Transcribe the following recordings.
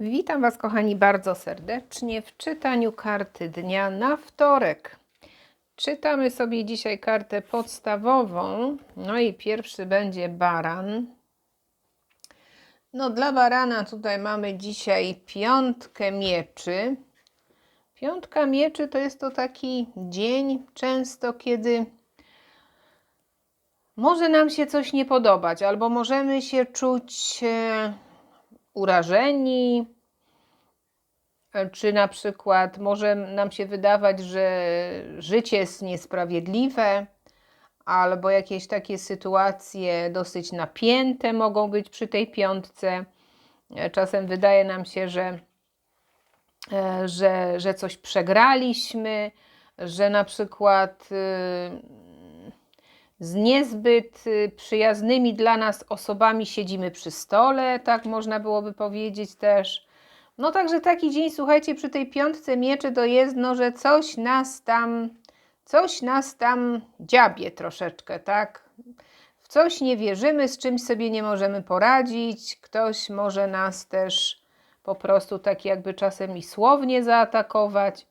Witam Was, kochani, bardzo serdecznie w czytaniu karty dnia na wtorek. Czytamy sobie dzisiaj kartę podstawową. No i pierwszy będzie baran. No, dla barana tutaj mamy dzisiaj piątkę mieczy. Piątka mieczy to jest to taki dzień często, kiedy może nam się coś nie podobać, albo możemy się czuć e, urażeni, e, czy na przykład może nam się wydawać, że życie jest niesprawiedliwe, albo jakieś takie sytuacje dosyć napięte mogą być przy tej piątce. E, Czasem wydaje nam się, że, e, że, że coś przegraliśmy, że na przykład y, z niezbyt y, przyjaznymi dla nas osobami siedzimy przy stole, tak można byłoby powiedzieć też. No także taki dzień, słuchajcie, przy tej piątce mieczy to jest, no, że coś nas tam, coś nas tam dziabie troszeczkę, tak? W coś nie wierzymy, z czymś sobie nie możemy poradzić, ktoś może nas też po prostu tak jakby czasem i słownie zaatakować.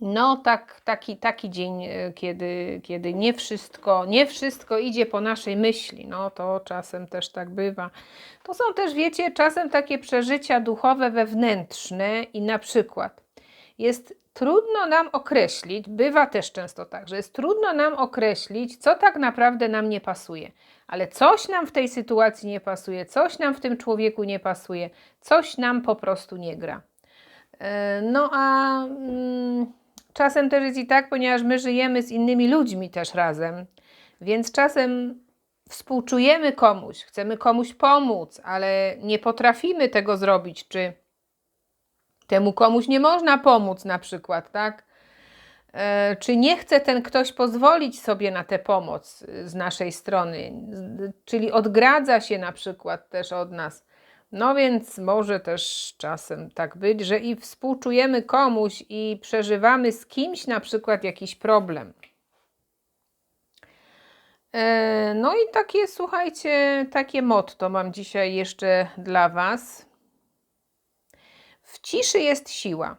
No, tak, taki, taki dzień, e, kiedy, kiedy nie, wszystko, nie wszystko idzie po naszej myśli. No, to czasem też tak bywa. To są też, wiecie, czasem takie przeżycia duchowe, wewnętrzne i na przykład jest trudno nam określić, bywa też często tak, że jest trudno nam określić, co tak naprawdę nam nie pasuje. Ale coś nam w tej sytuacji nie pasuje, coś nam w tym człowieku nie pasuje, coś nam po prostu nie gra. E, No a mm, czasem też jest i tak, ponieważ my żyjemy z innymi ludźmi też razem, więc czasem współczujemy komuś, chcemy komuś pomóc, ale nie potrafimy tego zrobić, czy temu komuś nie można pomóc na przykład, tak? E, Czy nie chce ten ktoś pozwolić sobie na tę pomoc z naszej strony, czyli odgradza się na przykład też od nas. No więc może też czasem tak być, że i współczujemy komuś i przeżywamy z kimś na przykład jakiś problem. E, No i takie, słuchajcie, takie motto mam dzisiaj jeszcze dla Was. W ciszy jest siła.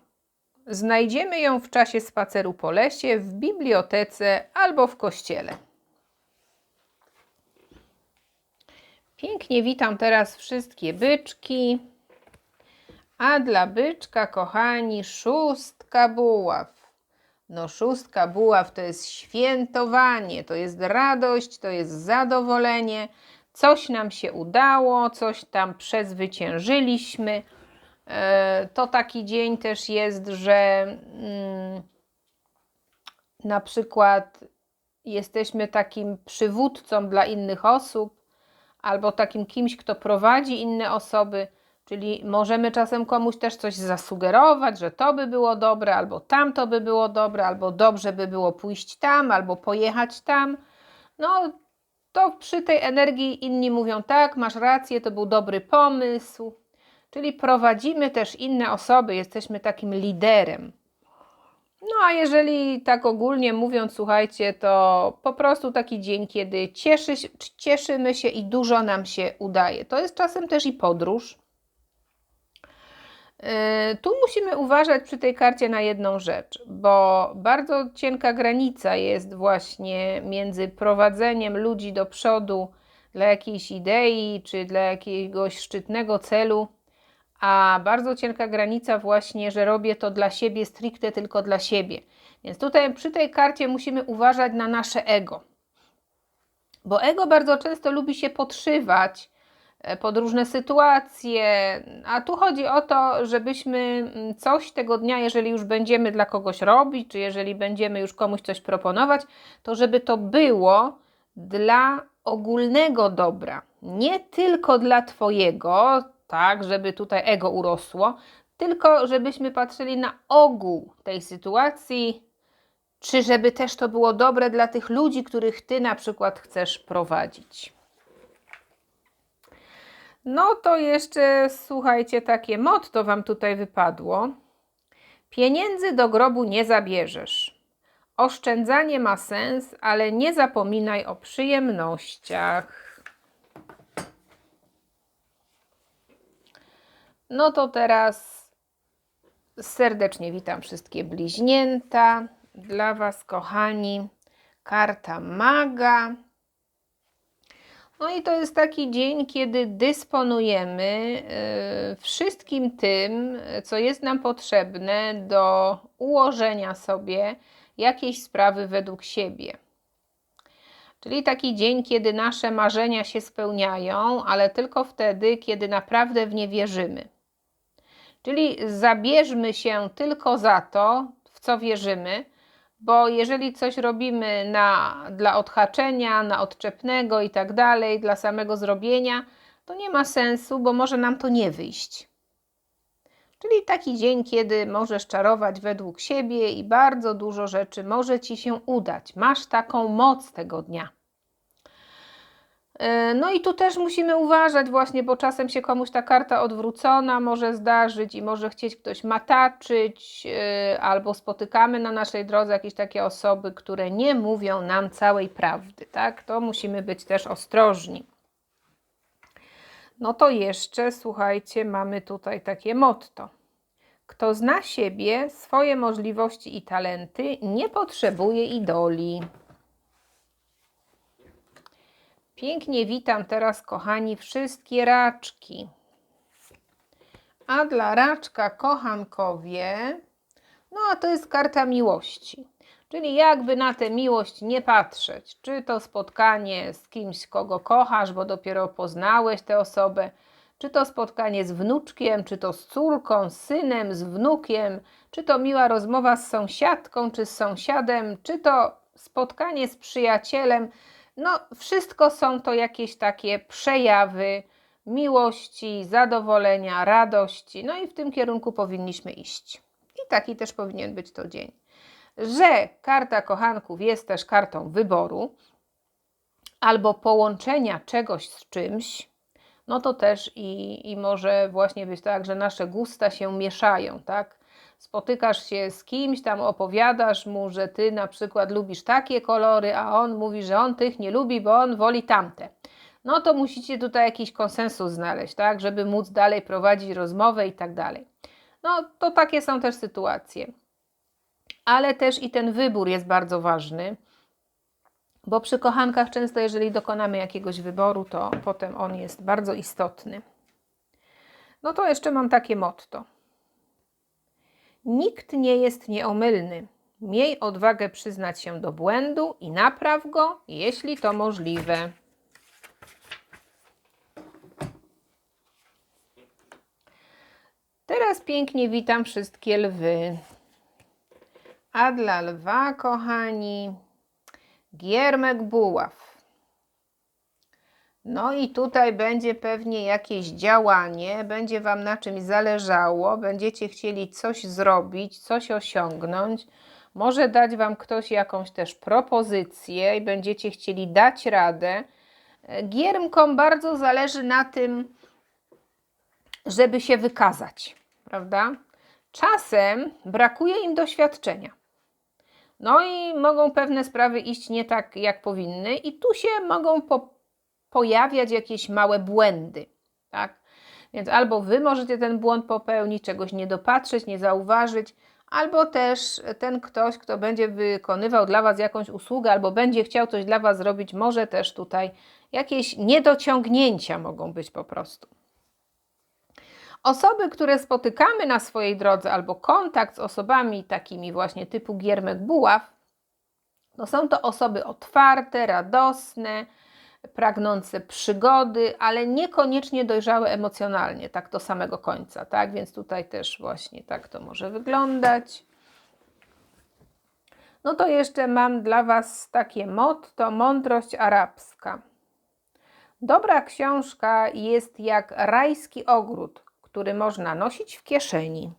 Znajdziemy ją w czasie spaceru po lesie, w bibliotece albo w kościele. Pięknie witam teraz wszystkie byczki. A dla byczka, kochani, szóstka buław. No, szóstka buław to jest świętowanie, to jest radość, to jest zadowolenie. Coś nam się udało, coś tam przezwyciężyliśmy. E, To taki dzień też jest, że mm, na przykład jesteśmy takim przywódcą dla innych osób, albo takim kimś, kto prowadzi inne osoby, czyli możemy czasem komuś też coś zasugerować, że to by było dobre, albo tamto by było dobre, albo dobrze by było pójść tam, albo pojechać tam. No, to przy tej energii inni mówią tak, masz rację, to był dobry pomysł. Czyli prowadzimy też inne osoby, jesteśmy takim liderem. No a jeżeli tak ogólnie mówiąc, słuchajcie, to po prostu taki dzień, kiedy cieszy, cieszymy się i dużo nam się udaje. To jest czasem też i podróż. Yy, Tu musimy uważać przy tej karcie na jedną rzecz, bo bardzo cienka granica jest właśnie między prowadzeniem ludzi do przodu dla jakiejś idei czy dla jakiegoś szczytnego celu, a bardzo cienka granica właśnie, że robię to dla siebie, stricte tylko dla siebie. Więc tutaj przy tej karcie musimy uważać na nasze ego. Bo ego bardzo często lubi się podszywać e, pod różne sytuacje, a tu chodzi o to, żebyśmy mm, coś tego dnia, jeżeli już będziemy dla kogoś robić, czy jeżeli będziemy już komuś coś proponować, to żeby to było dla ogólnego dobra, nie tylko dla Twojego, tak, żeby tutaj ego urosło, tylko żebyśmy patrzyli na ogół tej sytuacji, czy żeby też to było dobre dla tych ludzi, których Ty na przykład chcesz prowadzić. No to jeszcze słuchajcie, takie motto Wam tutaj wypadło. Pieniędzy do grobu nie zabierzesz. Oszczędzanie ma sens, ale nie zapominaj o przyjemnościach. No to teraz serdecznie witam wszystkie bliźnięta. Dla Was, kochani, karta maga. No i to jest taki dzień, kiedy dysponujemy y, wszystkim tym, co jest nam potrzebne do ułożenia sobie jakiejś sprawy według siebie. Czyli taki dzień, kiedy nasze marzenia się spełniają, ale tylko wtedy, kiedy naprawdę w nie wierzymy. Czyli zabierzmy się tylko za to, w co wierzymy, bo jeżeli coś robimy na, dla odhaczenia, na odczepnego i tak dalej, dla samego zrobienia, to nie ma sensu, bo może nam to nie wyjść. Czyli taki dzień, kiedy możesz czarować według siebie i bardzo dużo rzeczy może ci się udać. Masz taką moc tego dnia. E, no i tu też musimy uważać właśnie, bo czasem się komuś ta karta odwrócona może zdarzyć i może chcieć ktoś mataczyć, e, albo spotykamy na naszej drodze jakieś takie osoby, które nie mówią nam całej prawdy, tak? To musimy być też ostrożni. No to jeszcze, słuchajcie, mamy tutaj takie motto. Kto zna siebie, swoje możliwości i talenty, nie potrzebuje idoli. Pięknie witam teraz, kochani, wszystkie raczki. A dla raczka kochankowie, no a to jest karta miłości. Czyli jakby na tę miłość nie patrzeć, czy to spotkanie z kimś, kogo kochasz, bo dopiero poznałeś tę osobę, czy to spotkanie z wnuczkiem, czy to z córką, z synem, z wnukiem, czy to miła rozmowa z sąsiadką, czy z sąsiadem, czy to spotkanie z przyjacielem. No, wszystko są to jakieś takie przejawy miłości, zadowolenia, radości. No i w tym kierunku powinniśmy iść. I taki też powinien być to dzień. Że karta kochanków jest też kartą wyboru albo połączenia czegoś z czymś, no to też i, i może właśnie być tak, że nasze gusta się mieszają, tak? Spotykasz się z kimś, tam opowiadasz mu, że ty na przykład lubisz takie kolory, a on mówi, że on tych nie lubi, bo on woli tamte. No to musicie tutaj jakiś konsensus znaleźć, tak, żeby móc dalej prowadzić rozmowę i tak dalej. No to takie są też sytuacje. Ale też i ten wybór jest bardzo ważny, bo przy kochankach często, jeżeli dokonamy jakiegoś wyboru, to potem on jest bardzo istotny. No to jeszcze mam takie motto. Nikt nie jest nieomylny. Miej odwagę przyznać się do błędu i napraw go, jeśli to możliwe. Teraz pięknie witam wszystkie lwy. A dla lwa, kochani, giermek buław. No i tutaj będzie pewnie jakieś działanie, będzie Wam na czymś zależało, będziecie chcieli coś zrobić, coś osiągnąć. Może dać Wam ktoś jakąś też propozycję i będziecie chcieli dać radę. Giermkom bardzo zależy na tym, żeby się wykazać, prawda? Czasem brakuje im doświadczenia. No i mogą pewne sprawy iść nie tak, jak powinny, i tu się mogą po pojawiać jakieś małe błędy, tak? Więc albo wy możecie ten błąd popełnić, czegoś nie dopatrzeć, nie zauważyć, albo też ten ktoś, kto będzie wykonywał dla Was jakąś usługę, albo będzie chciał coś dla Was zrobić, może też tutaj jakieś niedociągnięcia mogą być po prostu. Osoby, które spotykamy na swojej drodze, albo kontakt z osobami takimi właśnie typu Giermek Buław, no są to osoby otwarte, radosne, pragnące przygody, ale niekoniecznie dojrzałe emocjonalnie, tak do samego końca, tak? Więc tutaj też właśnie tak to może wyglądać. No to jeszcze mam dla Was takie motto, mądrość arabska. Dobra książka jest jak rajski ogród, który można nosić w kieszeni.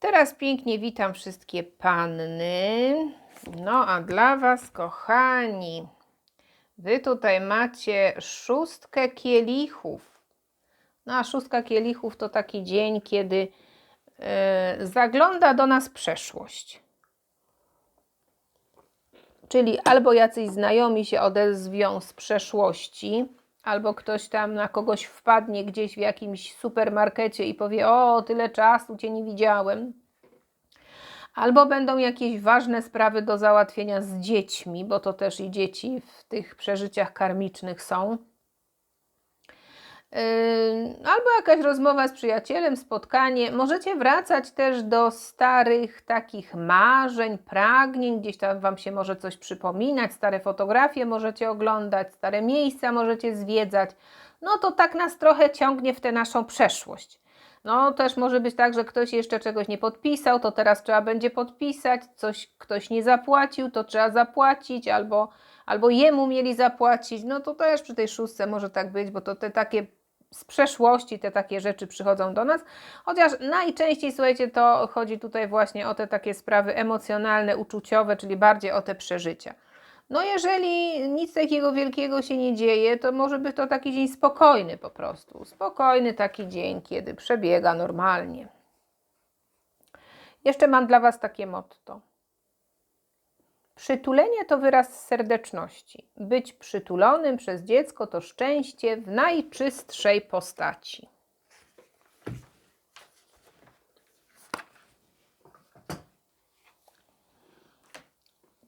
Teraz pięknie witam wszystkie panny. No a dla Was, kochani, Wy tutaj macie szóstkę kielichów. No a szóstka kielichów to taki dzień, kiedy yy, zagląda do nas przeszłość. Czyli albo jacyś znajomi się odezwią z przeszłości, albo ktoś tam na kogoś wpadnie gdzieś w jakimś supermarkecie i powie: O, tyle czasu cię nie widziałem. Albo będą jakieś ważne sprawy do załatwienia z dziećmi, bo to też i dzieci w tych przeżyciach karmicznych są. Yy, Albo jakaś rozmowa z przyjacielem, spotkanie. Możecie wracać też do starych takich marzeń, pragnień, gdzieś tam Wam się może coś przypominać, stare fotografie możecie oglądać, stare miejsca możecie zwiedzać. No to tak nas trochę ciągnie w tę naszą przeszłość. No też może być tak, że ktoś jeszcze czegoś nie podpisał, to teraz trzeba będzie podpisać, coś ktoś nie zapłacił, to trzeba zapłacić, albo, albo jemu mieli zapłacić. No to też przy tej szóstce może tak być, bo to te takie z przeszłości te takie rzeczy przychodzą do nas, chociaż najczęściej, słuchajcie, to chodzi tutaj właśnie o te takie sprawy emocjonalne, uczuciowe, czyli bardziej o te przeżycia. No jeżeli nic takiego wielkiego się nie dzieje, to może być to taki dzień spokojny po prostu. Spokojny taki dzień, kiedy przebiega normalnie. Jeszcze mam dla Was takie motto. Przytulenie to wyraz serdeczności. Być przytulonym przez dziecko to szczęście w najczystszej postaci.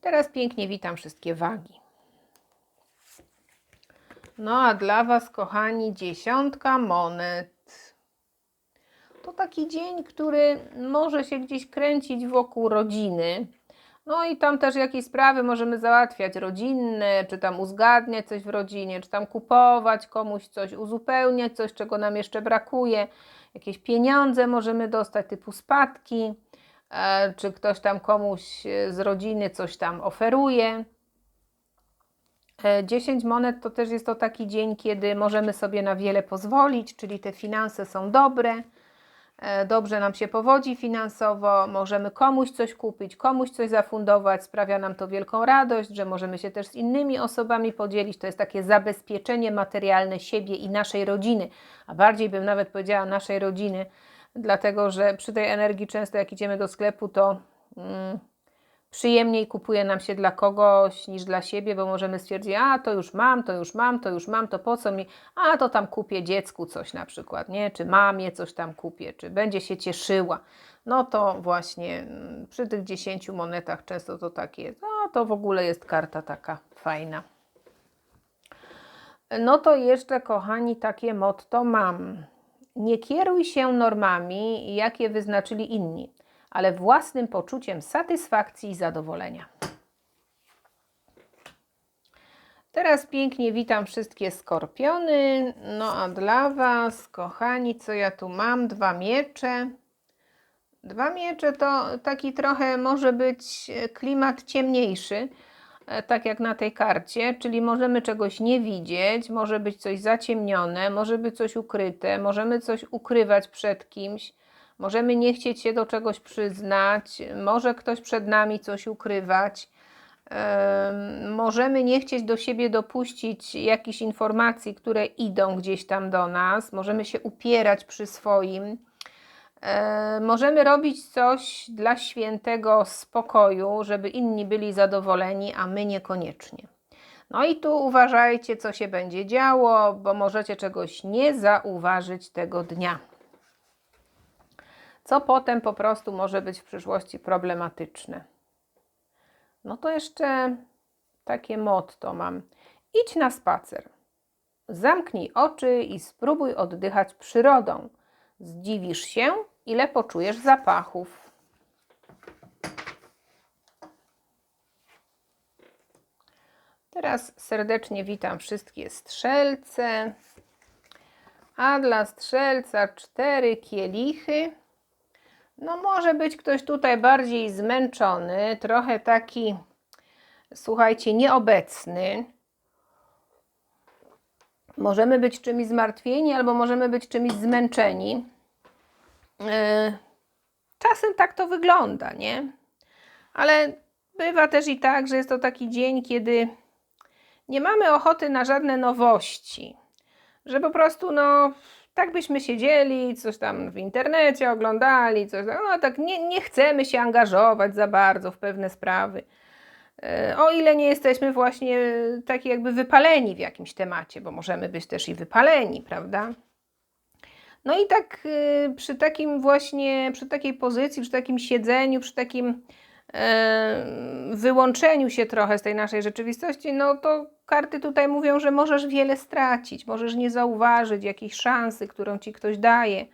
Teraz pięknie witam wszystkie wagi. No a dla Was, kochani, dziesiątka monet. To taki dzień, który może się gdzieś kręcić wokół rodziny. No i tam też jakieś sprawy możemy załatwiać rodzinne, czy tam uzgadniać coś w rodzinie, czy tam kupować komuś coś, uzupełniać coś, czego nam jeszcze brakuje. Jakieś pieniądze możemy dostać, typu spadki, czy ktoś tam komuś e, z rodziny coś tam oferuje. E, 10 monet to też jest to taki dzień, kiedy możemy sobie na wiele pozwolić, czyli te finanse są dobre e, dobrze nam się powodzi finansowo, możemy komuś coś kupić, komuś coś zafundować, sprawia nam to wielką radość, że możemy się też z innymi osobami podzielić. To jest takie zabezpieczenie materialne siebie i naszej rodziny, a bardziej bym nawet powiedziała naszej rodziny, dlatego że przy tej energii często jak idziemy do sklepu, to mm, przyjemniej kupuje nam się dla kogoś niż dla siebie, bo możemy stwierdzić, a to już mam, to już mam, to już mam, to po co mi, a to tam kupię dziecku coś na przykład, nie? Czy mamie coś tam kupię, czy będzie się cieszyła. No to właśnie mm, przy tych 10 monetach często to tak jest. No to w ogóle jest karta taka fajna. No to jeszcze, kochani, takie motto mam. Nie kieruj się normami, jakie wyznaczyli inni, ale własnym poczuciem satysfakcji i zadowolenia. Teraz pięknie witam wszystkie skorpiony. No a dla Was, kochani, co ja tu mam? Dwa miecze. Dwa miecze to taki trochę może być klimat ciemniejszy, tak jak na tej karcie, czyli możemy czegoś nie widzieć, może być coś zaciemnione, może być coś ukryte, możemy coś ukrywać przed kimś, możemy nie chcieć się do czegoś przyznać, może ktoś przed nami coś ukrywać. Em, Możemy nie chcieć do siebie dopuścić jakichś informacji, które idą gdzieś tam do nas, możemy się upierać przy swoim. E, Możemy robić coś dla świętego spokoju, żeby inni byli zadowoleni, a my niekoniecznie. No i tu uważajcie, co się będzie działo, bo możecie czegoś nie zauważyć tego dnia. Co potem po prostu może być w przyszłości problematyczne. No to jeszcze takie motto mam. Idź na spacer. Zamknij oczy i spróbuj oddychać przyrodą. Zdziwisz się, ile poczujesz zapachów. Teraz serdecznie witam wszystkie strzelce. A dla strzelca cztery kielichy. No może być ktoś tutaj bardziej zmęczony, trochę taki, słuchajcie, nieobecny. Możemy być czymś zmartwieni, albo możemy być czymś zmęczeni. Yy, Czasem tak to wygląda, nie? Ale bywa też i tak, że jest to taki dzień, kiedy nie mamy ochoty na żadne nowości. Że po prostu, no, tak byśmy siedzieli, coś tam w internecie oglądali, coś tam, no tak nie, nie chcemy się angażować za bardzo w pewne sprawy. E, O ile nie jesteśmy właśnie taki jakby wypaleni w jakimś temacie, bo możemy być też i wypaleni, prawda? No i tak y, przy takim właśnie, przy takiej pozycji, przy takim siedzeniu, przy takim wyłączeniu się trochę z tej naszej rzeczywistości, no to karty tutaj mówią, że możesz wiele stracić, możesz nie zauważyć jakiejś szansy, którą ci ktoś daje.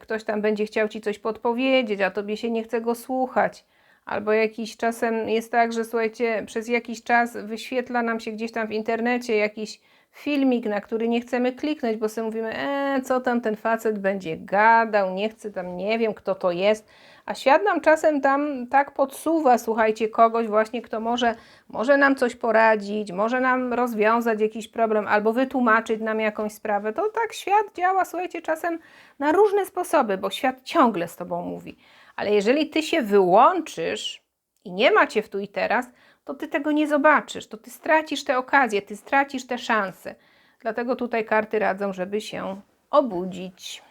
Ktoś tam będzie chciał ci coś podpowiedzieć, a tobie się nie chce go słuchać. Albo jakiś czasem jest tak, że słuchajcie, przez jakiś czas wyświetla nam się gdzieś tam w internecie jakiś filmik, na który nie chcemy kliknąć, bo sobie mówimy, e, co tam ten facet będzie gadał, nie chcę tam, nie wiem kto to jest. A świat nam czasem tam tak podsuwa, słuchajcie, kogoś właśnie, kto może, może nam coś poradzić, może nam rozwiązać jakiś problem albo wytłumaczyć nam jakąś sprawę. To tak świat działa, słuchajcie, czasem na różne sposoby, bo świat ciągle z tobą mówi. Ale jeżeli ty się wyłączysz i nie ma cię w tu i teraz, to ty tego nie zobaczysz, to ty stracisz te okazje, ty stracisz te szanse. Dlatego tutaj karty radzą, żeby się obudzić.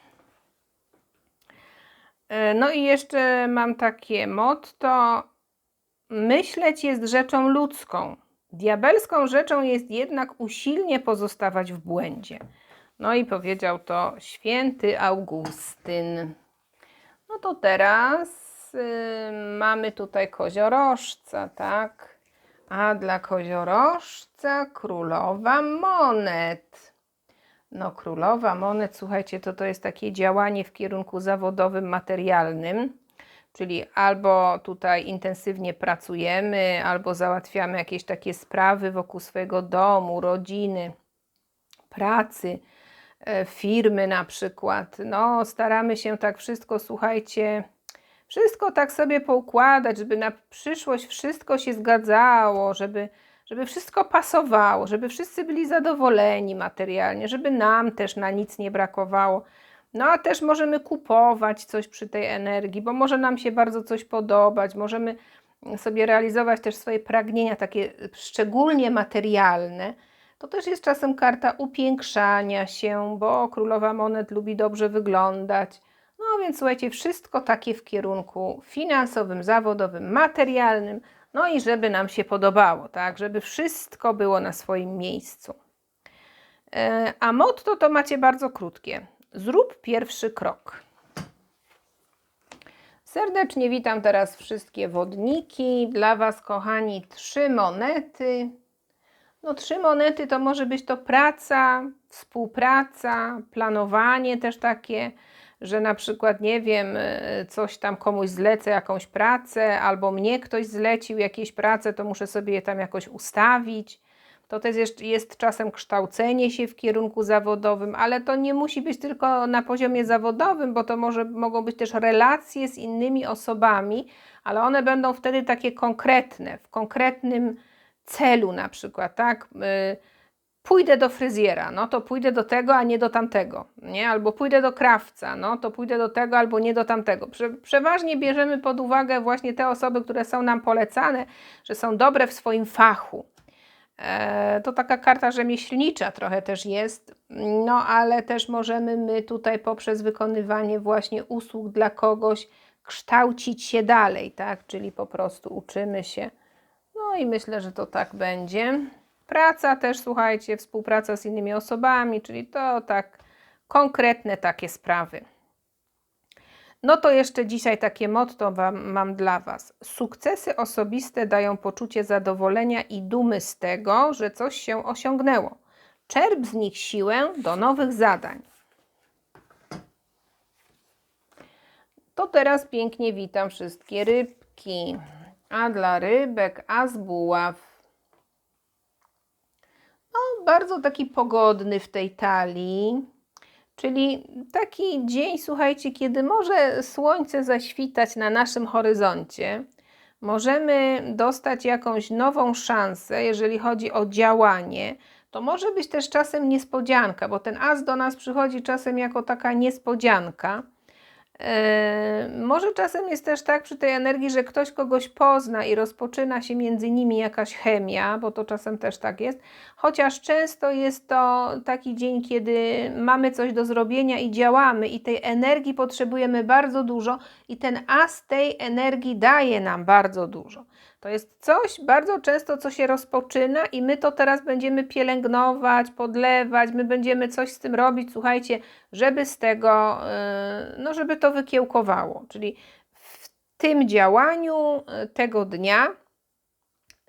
E, No i jeszcze mam takie motto: myśleć jest rzeczą ludzką. Diabelską rzeczą jest jednak usilnie pozostawać w błędzie. No i powiedział to święty Augustyn. No to teraz y, mamy tutaj koziorożca, tak? A dla koziorożca królowa monet. No, królowa monet, słuchajcie, to to jest takie działanie w kierunku zawodowym, materialnym, czyli albo tutaj intensywnie pracujemy, albo załatwiamy jakieś takie sprawy wokół swojego domu, rodziny, pracy, e, firmy na przykład. No, staramy się tak wszystko, słuchajcie, wszystko tak sobie poukładać, żeby na przyszłość wszystko się zgadzało, żeby, żeby wszystko pasowało, żeby wszyscy byli zadowoleni materialnie, żeby nam też na nic nie brakowało. No a też możemy kupować coś przy tej energii, bo może nam się bardzo coś podobać, możemy sobie realizować też swoje pragnienia takie szczególnie materialne. To też jest czasem karta upiększania się, bo królowa monet lubi dobrze wyglądać. Więc słuchajcie, wszystko takie w kierunku finansowym, zawodowym, materialnym, no i żeby nam się podobało, tak, żeby wszystko było na swoim miejscu. E, A motto to macie bardzo krótkie. Zrób pierwszy krok. Serdecznie witam teraz wszystkie wodniki. Dla Was, kochani, trzy monety. No, trzy monety to może być to praca, współpraca, planowanie też takie, że na przykład, nie wiem, e, coś tam komuś zlecę, jakąś pracę, albo mnie ktoś zlecił jakieś prace, to muszę sobie je tam jakoś ustawić. To też jest, jest czasem kształcenie się w kierunku zawodowym, ale to nie musi być tylko na poziomie zawodowym, bo to może, mogą być też relacje z innymi osobami, ale one będą wtedy takie konkretne, w konkretnym celu na przykład, tak? Pójdę do fryzjera, no to pójdę do tego, a nie do tamtego, nie? Albo pójdę do krawca, no to pójdę do tego, albo nie do tamtego. Prze przeważnie bierzemy pod uwagę właśnie te osoby, które są nam polecane, że są dobre w swoim fachu. E, to taka karta rzemieślnicza trochę też jest, no ale też możemy my tutaj poprzez wykonywanie właśnie usług dla kogoś kształcić się dalej, tak? Czyli po prostu uczymy się. No i myślę, że to tak będzie. Praca też, słuchajcie, współpraca z innymi osobami, czyli to tak konkretne takie sprawy. No to jeszcze dzisiaj takie motto wam, mam dla Was. Sukcesy osobiste dają poczucie zadowolenia i dumy z tego, że coś się osiągnęło. Czerp z nich siłę do nowych zadań. To teraz pięknie witam wszystkie rybki. A dla rybek, a z buław. Bardzo taki pogodny w tej talii. Czyli taki dzień, słuchajcie, kiedy może słońce zaświtać na naszym horyzoncie, możemy dostać jakąś nową szansę, jeżeli chodzi o działanie. To może być też czasem niespodzianka, bo ten as do nas przychodzi czasem jako taka niespodzianka. Yy, może czasem jest też tak przy tej energii, że ktoś kogoś pozna i rozpoczyna się między nimi jakaś chemia, bo to czasem też tak jest. Chociaż często jest to taki dzień, kiedy mamy coś do zrobienia i działamy, i tej energii potrzebujemy bardzo dużo, i ten as tej energii daje nam bardzo dużo. To jest coś bardzo często, co się rozpoczyna, i my to teraz będziemy pielęgnować, podlewać, my będziemy coś z tym robić, słuchajcie, żeby z tego, yy, no, żeby to wykiełkowało. Czyli w tym działaniu yy, tego dnia,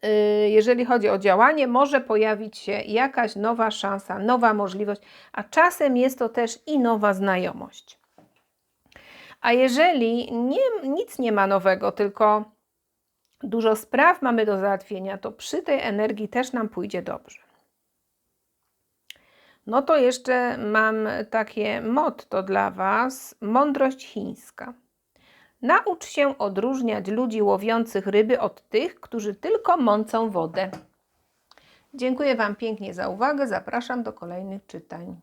yy, jeżeli chodzi o działanie, może pojawić się jakaś nowa szansa, nowa możliwość, a czasem jest to też i nowa znajomość. A jeżeli nie, nic nie ma nowego, tylko dużo spraw mamy do załatwienia, to przy tej energii też nam pójdzie dobrze. No to jeszcze mam takie motto dla Was: mądrość chińska. Naucz się odróżniać ludzi łowiących ryby od tych, którzy tylko mącą wodę. Dziękuję Wam pięknie za uwagę. Zapraszam do kolejnych czytań.